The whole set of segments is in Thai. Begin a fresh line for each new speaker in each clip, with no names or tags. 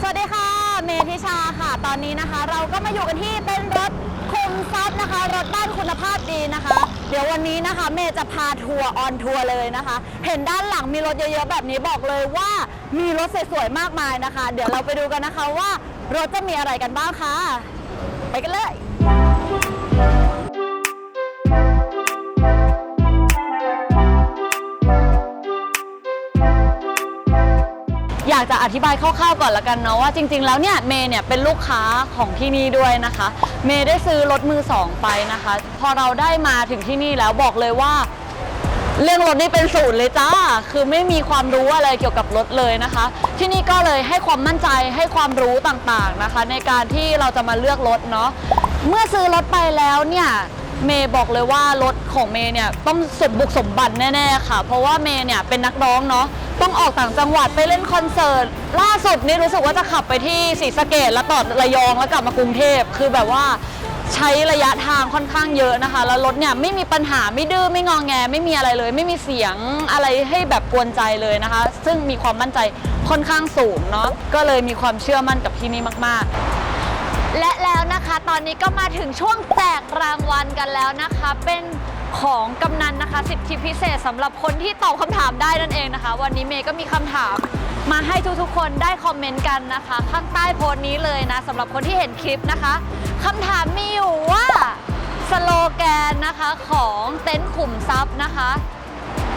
สวัสดีค่ะ เมธิชาค่ะ ตอนนี้นะคะ เราก็มาอยู่กันที่เป็นรถคุมทรัพย์นะคะ รถบ้านคุณภาพดีนะคะ เดี๋ยววันนี้นะคะ เมย์จะพาทัวร์ออนทัวร์เลยนะคะ เห็นด้านหลังมีรถเยอะๆแบบนี้บอกเลยว่ามีรถสวยๆมากมายนะคะ เดี๋ยวเราไปดูกันนะคะว่ารถจะมีอะไรกันบ้างค่ะ ไปกันเลย อยากจะอธิบายคร่าวๆก่อนละกันเนาะว่าจริงๆแล้วเนี่ยเมย์เนี่ยเป็นลูกค้าของที่นี่ด้วยนะคะ เมย์ได้ซื้อรถมือสองไปนะคะ พอเราได้มาถึงที่นี่แล้วบอกเลยว่า เรื่องรถนี่เป็นศูนย์เลยจ้า คือไม่มีความรู้อะไรเกี่ยวกับรถเลยนะคะ ที่นี่ก็เลยให้ความมั่นใจให้ความรู้ต่างๆนะคะ ในการที่เราจะมาเลือกรถเนาะเมื่อซื้อรถไปแล้วเนี่ยเมย์บอกเลยว่ารถของเมย์เนี่ยต้องสมบุกสมบันแน่ๆค่ะ เพราะว่าเมย์เนี่ยเป็นนักร้องเนาะ ต้องออกต่างจังหวัดไปเล่นคอนเสิร์ตล่าสุดนี่รู้สึกว่าจะขับไปที่ศรีสะเกดแล้วต่อระยองแล้วกลับมากรุงเทพคือแบบว่าใช้ระยะทางค่อนข้างเยอะนะคะ แล้วรถเนี่ยไม่มีปัญหาไม่ดื้อไม่งองแง ไม่มีอะไรเลย ไม่มีเสียงอะไรให้แบบกวนใจเลยนะคะ ซึ่งมีความมั่นใจค่อนข้างสูงเนาะก็เลยมีความเชื่อมั่นกับที่นี่มาก ๆ และแล้วนะคะ ตอนนี้ก็มาถึงช่วงแจกรางวัลกันแล้วนะคะ เป็นของกำนันนะคะ สิทธิพิเศษสำหรับคนที่ตอบคำถามได้นั่นเองนะคะ วันนี้เมย์ก็มีคำถามมาให้ทุกๆคนได้คอมเมนต์กันนะคะ ข้างใต้โพสต์นี้เลยนะสำหรับคนที่เห็นคลิปนะคะคำถามมีอยู่ว่าสโลแกนนะคะของเต็นท์ขุมทรัพย์นะคะ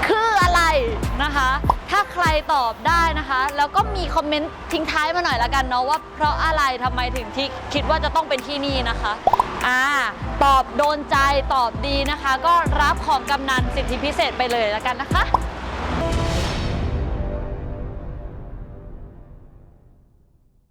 คืออะไรนะคะ ถ้าใค ตอบได้นะคะ แล้วก็มีคอมเมนต์ทิ้งท้ายมาหน่อยละกันเนาะว่า เพราะอะไรทำไมถึงที่คิดว่าจะต้องเป็นที่นี่นะคะอ่าตอบโดนใจตอบดีนะคะ ก็รับของกำนันสิทธิพิเศษไปเลยละกันนะคะ